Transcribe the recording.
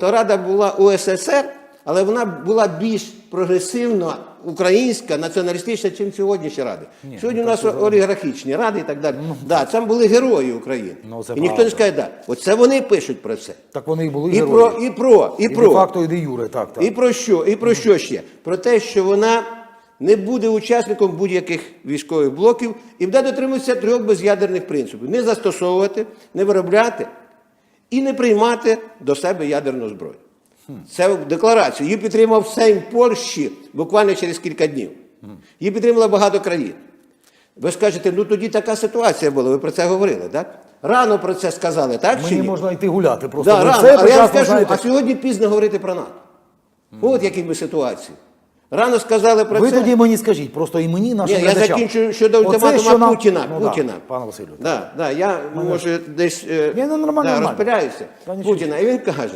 то Рада була УССР, але вона була більш прогресивна, українська, націоналістична, ніж сьогоднішні ради. Сьогодні у нас олігархічні ради і так далі. Да, там були герої України. Ну, це і ніхто правда. не скаже, да. Оце вони пишуть про це. Так вони і були І герої. про, і про, і І про. де факто, і де юре, так, так. І про що? І про що ще? Про те, що вона не буде учасником будь-яких військових блоків і буде дотримуватися трьох безядерних принципів: не застосовувати, не виробляти і не приймати до себе ядерну зброю. Це в декларацію. Її підтримав Сейм Польщі буквально через кілька днів. Її підтримало багато країн. Ви скажете, ну тоді така ситуація була, ви про це говорили, так? Рано про це сказали, так? чи Мені ні? можна йти гуляти. Просто Да, рано. все Але я вам скажу, знаєте. а сьогодні пізно говорити про НАТО. От які ми ситуації. Рано сказали про Ви це. тоді мені скажіть, просто і мені, нашим Ні, я глядачам. закінчу щодо ультиматума що нам- Путіна. Ну, да, Путіна. пане Василю. Да, да, я може десь е, Ні, ну, нормально, да, нормально. розпиляюся Та нічого. Путіна. І він каже: